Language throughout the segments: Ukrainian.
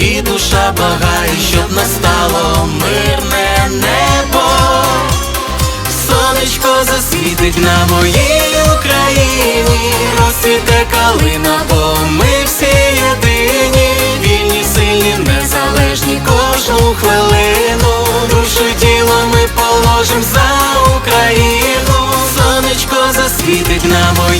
І душа благає, щоб настало мирне небо. Сонечко засвітить на моїй Україні, розцвіте калина, бо ми всі єдині, вільні, сильні, незалежні кожну хвилину. Душу тіло ми положим за Україну. Сонечко засвітить на моїй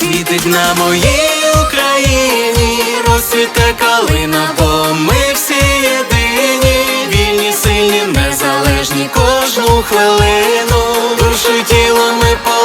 Засвітить на моїй Україні, розцвіте калина, бо ми всі єдині, вільні, сильні, незалежні кожну хвилину. Душу тіло ми положим